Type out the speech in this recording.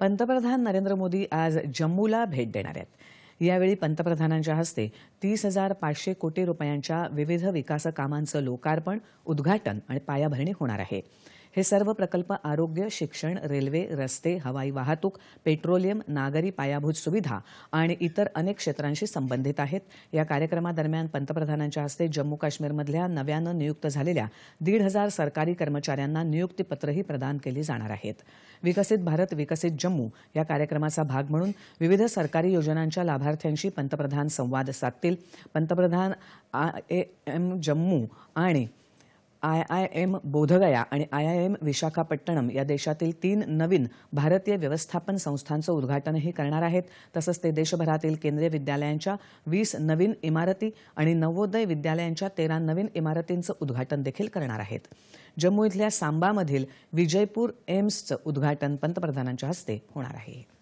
पंतप्रधान नरेंद्र मोदी आज जम्मूला भेट देणार आहेत. यावेळी पंतप्रधानांच्या हस्ते तीस हजार पाचशे कोटी रुपयांच्या विविध विकास कामांचं लोकार्पण उद्घाटन आणि पायाभरणी होणार आहे. हे सर्व प्रकल्प आरोग्य शिक्षण रेल्वे रस्ते हवाई वाहतूक पेट्रोलियम नागरी पायाभूत सुविधा आणि इतर अनेक क्षेत्रांशी संबंधित आहेत. या कार्यक्रमादरम्यान पंतप्रधानांच्या हस्ते जम्मू काश्मीरमधल्या नव्यानं नियुक्त झालेल्या दीड हजार सरकारी कर्मचाऱ्यांना नियुक्तीपत्रही प्रदान केली जाणार आहेत. विकसित भारत विकसित जम्मू या कार्यक्रमाचा भाग म्हणून विविध सरकारी योजनांच्या लाभार्थ्यांशी पंतप्रधान संवाद साधतील. पंतप्रधान आय एम जम्मू आणि आय आय एम बोधगया आणि आय आय एम विशाखापट्टणम या देशातील तीन नवीन भारतीय व्यवस्थापन संस्थांचं उद्घाटनही करणार आहेत. तसंच ते देशभरातील केंद्रीय विद्यालयांच्या वीस नवीन इमारती आणि नवोदय विद्यालयांच्या तेरा नवीन इमारतींचं उद्घाटन देखील करणार आहेत. जम्मू इथल्या सांबामधील विजयपूर एम्सचं उद्घाटन पंतप्रधानांच्या हस्ते होणार आहे.